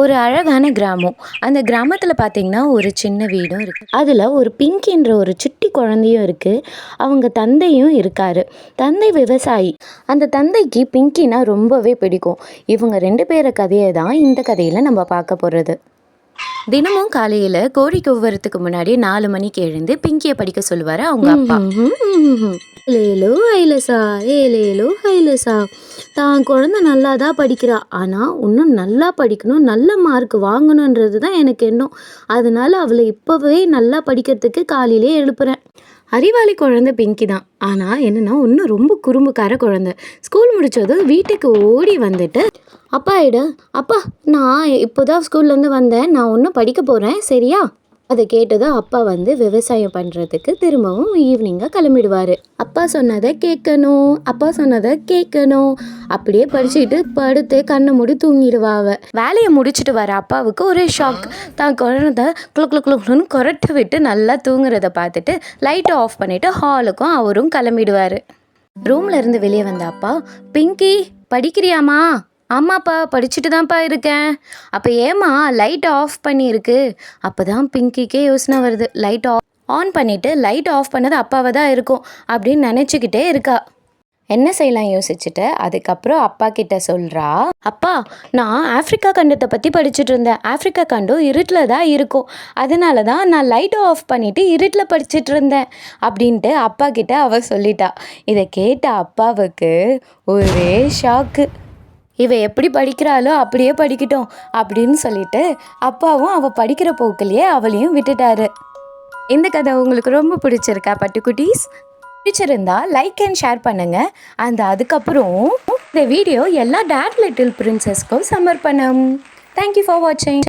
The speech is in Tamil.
ஒரு அழகான கிராமம். அந்த கிராமத்தில் பார்த்தீங்கன்னா ஒரு சின்ன வீடும் இருக்குது அதில் ஒரு பிங்கின்ற ஒரு சுட்டி குழந்தையும் இருக்குது அவங்க தந்தையும் இருக்கார். தந்தை விவசாயி. அந்த தந்தைக்கு பிங்கினா ரொம்பவே பிடிக்கும். இவங்க ரெண்டு பேரை கதையை தான் இந்த கதையில் நம்ம பார்க்க போகிறது தினமும் காலையில் கோழி கூவுறதுக்கு முன்னாடி நாலு மணிக்கு எழுந்து பிங்கியை படிக்க சொல்லுவார் அவங்க அப்பா. ஏலேலோ ஐலசா ஏலேலோ ஐலசா. தான் குழந்தை நல்லா தான் படிக்கிறா? ஆனால் இன்னும் நல்லா படிக்கணும் நல்ல மார்க் வாங்கணுன்றது தான் எனக்கு எண்ணம். அதனால அவளை இப்போவே நல்லா படிக்கிறதுக்கு காலையிலே எழுப்புறேன். அறிவாளி குழந்தை பிங்கி தான். ஆனால் என்னென்னா இன்னும் ரொம்ப குறும்புக்கார குழந்தை. ஸ்கூல் முடித்ததும் வீட்டுக்கு ஓடி வந்துட்டு அப்பா இட அப்பா நான் இப்போதான் ஸ்கூல்லேருந்து வந்தேன். நான் ஒன்றும் படிக்க போகிறேன் சரியா? அதை கேட்டதும் அப்பா வந்து விவசாயம் பண்ணுறதுக்கு திரும்பவும் ஈவினிங்காக கிளம்பிடுவார். அப்பா சொன்னதை கேட்கணும் அப்பா சொன்னதை கேட்கணும். அப்படியே படிச்சுட்டு படுத்து கண்ணை மூடி தூங்கிடுவா அவ. வேலையை முடிச்சுட்டு வர அப்பாவுக்கு ஒரே ஷாக் தான் குழந்தை குளு குளு குளுன்னு குரட்டு விட்டு நல்லா தூங்குறத பார்த்துட்டு லைட்டை ஆஃப் பண்ணிவிட்டு ஹாலுக்கும் அவரும் கிளம்பிடுவார். ரூம்ல இருந்து வெளியே வந்த அப்பா பிங்கி படிக்கிறியாமா ஆமாப்பா படிச்சுட்டு தான்ப்பா இருக்கேன். அப்போ ஏம்மா லைட் ஆஃப் பண்ணியிருக்கு. அப்போ தான் பிங்கிக்கே யோசனை வருது. லைட் ஆஃப் ஆன் பண்ணிவிட்டு லைட் ஆஃப் பண்ணது அப்பாவை தான் இருக்கும் அப்படின்னு நினச்சிக்கிட்டே இருக்கா. என்ன செய்யலாம் யோசிச்சுட்டு? அதுக்கப்புறம் அப்பா கிட்ட சொல்கிறா அப்பா நான் ஆஃப்ரிக்கா கண்டத்தை பற்றி படிச்சுட்டு இருந்தேன். ஆஃப்ரிக்கா கண்டம் இருட்டில் தான் இருக்கும். அதனால தான் நான் லைட்டை ஆஃப் பண்ணிவிட்டு இருட்டில் படிச்சுட்டு இருந்தேன். அப்படின்ட்டு அப்பா கிட்ட அவ சொல்லிட்டா. இதை கேட்ட அப்பாவுக்கு ஒரே ஷாக்கு இவ எப்படி படிக்கிறாளோ அப்படியே படிக்கட்டும் அப்படின்னு சொல்லிட்டு அப்பாவும் அவள் படிக்கிற போக்கிலேயே அவளையும் விட்டுட்டாரு. இந்த கதை உங்களுக்கு ரொம்ப பிடிச்சிருக்கா பட்டுக்குட்டீஸ்? பிடிச்சிருந்தா லைக் அண்ட் ஷேர் பண்ணுங்க. அந்த அதுக்கப்புறம் இந்த வீடியோ எல்லா டேட் லிட்டில் பிரின்சஸ்க்கும் சமர்ப்பணம். தேங்க்யூ ஃபார் வாட்சிங்